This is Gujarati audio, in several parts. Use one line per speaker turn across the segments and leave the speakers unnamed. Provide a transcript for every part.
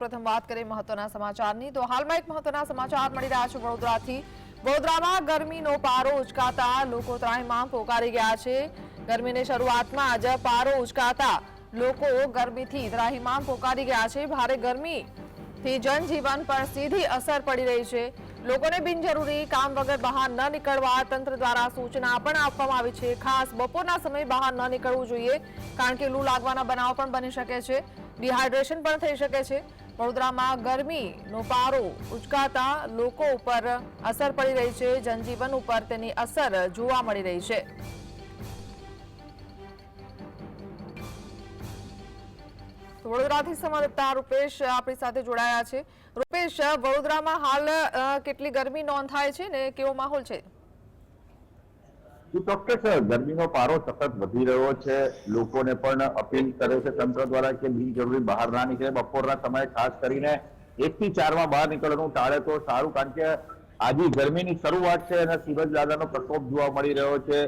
પ્રથમ વાત કરીએ મહત્વના સમાચારની, તો હાલમાં એક મહત્વના સમાચાર મળી રહ્યા છે વડોદરાથી. વડોદરામાં ગરમીનો પારો ઉચકાતા લોકો ત્રાહિમામ પોકારી ગયા છે. ગરમીની શરૂઆતમાં જ પારો ઉચકાતા લોકો ગરમીથી ત્રાહિમામ પોકારી ગયા છે. ભારે ગરમીથી જનજીવન પર સીધી અસર પડી રહી છે. લોકોને બિનજરૂરી કામ વગર બહાર ન નીકળવા તંત્ર દ્વારા સૂચના પણ આપવામાં આવી છે. ખાસ બપોરના સમય બહાર ન નીકળવું જોઈએ, કારણ કે લૂ લાગવાના બનાવ પણ બની શકે છે. ડિહાઇડ્રેશન પણ થઈ શકે છે. વડોદરામાં ગરમીનો પારો ઉચકાતા લોકો ઉપર અસર પડી રહી છે. જનજીવન ઉપર તેની અસર જોવા મળી રહી છે. વડોદરાથી સંવાદદાતા રૂપેશ આપણી સાથે જોડાયા છે. રૂપેશ, વડોદરામાં હાલ કેટલી ગરમી નોંધાય છે ને કેવો માહોલ છે?
જી ચોક્કસ ગરમીનો પારો સતત વધી રહ્યો છે. લોકોને પણ અપીલ કરે છે તંત્ર દ્વારા કે બિનજરૂરી બહાર ના નીકળે. બપોરના સમયે ખાસ કરીને એક થી ચારમાં બહાર નીકળવાનું ટાળે તો સારું, કારણ કે આજે ગરમીની શરૂઆત છે અને સૂરજ દાદાનો પ્રકોપ જોવા મળી રહ્યો છે.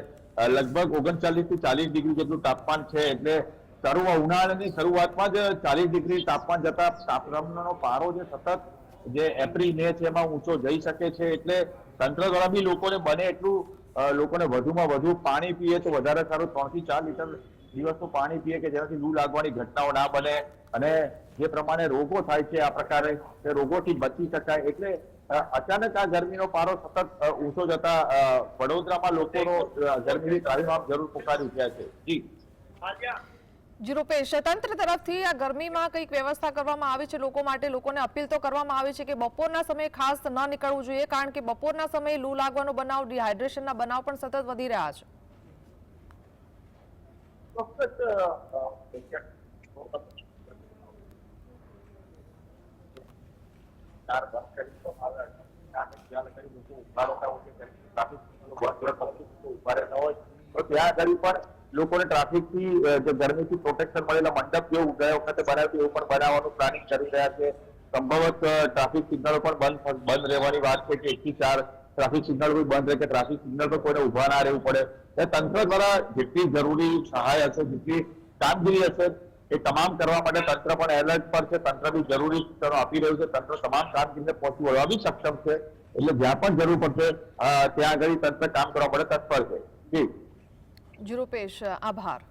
લગભગ ઓગણચાલીસથી ચાલીસ ડિગ્રી જેટલું તાપમાન છે, એટલે શરૂઆત ઉનાળાની શરૂઆતમાં જ ચાલીસ ડિગ્રી તાપમાન જતા તાપમાનનો પારો જે સતત જે એપ્રિલ, મે છે એમાં ઊંચો જઈ શકે છે. એટલે તંત્ર દ્વારા બી લોકોને બને એટલું લોકોને વધુમાં વધુ પાણી પીએ તો વધારે સારું. ત્રણથી ચાર લીટર દિવસનું પાણી પીએ કે જેનાથી લૂ લાગવાની ઘટનાઓ ના બને. અને જે પ્રમાણે રોગો થાય છે આ પ્રકારે, તે રોગોથી બચી શકાય. એટલે અચાનક આ ગરમીનો પારો સતત ઊંચો જતા વડોદરામાં લોકોનો ગરમીની તાલીમ જરૂર પુકારી ઉઠ્યા છે. જી.
જી રૂપેશ, તંત્ર તરફથી આ ગરમીમાં કંઈક વ્યવસ્થા કરવામાં આવી છે લોકો માટે? લોકોને અપીલ તો કરવામાં આવી છે કે બપોરના સમયે ખાસ ન નીકળવું જોઈએ, કારણ કે બપોરના સમયે લૂ લાગવાનો બનાવ, ડિહાઇડ્રેશનના બનાવ પણ સતત વધી રહ્યા છે.
ત્યાં આગળ પણ લોકોને ટ્રાફિકથી જે ગરમીથી પ્રોટેક્શન મળેલા મંડપ જેવું ગયા વખતે બનાવ્યું એવું પણ બનાવવાનું પ્લાનિંગ કરી રહ્યા છે. સંભવત ટ્રાફિક સિગ્નલો પણ બંધ બંધ રહેવાની વાત છે કે એક થી ચાર ટ્રાફિક સિગ્નલ કોઈ બંધ રહે કે ટ્રાફિક સિગ્નલ પર કોઈને ઊભા ના રહેવું પડે. એ તંત્ર દ્વારા જેટલી જરૂરી સહાય હશે, જેટલી કામગીરી હશે, એ તમામ કરવા માટે તંત્ર પણ એલર્ટ પર છે. તંત્ર બી જરૂરી સૂચનો આપી રહ્યું છે. તંત્ર તમામ કામગીરીને પહોંચી વળવા બી સક્ષમ છે. એટલે જ્યાં પણ જરૂર પડશે ત્યાં આગળ તંત્ર કામ કરવા માટે તત્પર છે. જી.
જી રૂપેશ આભાર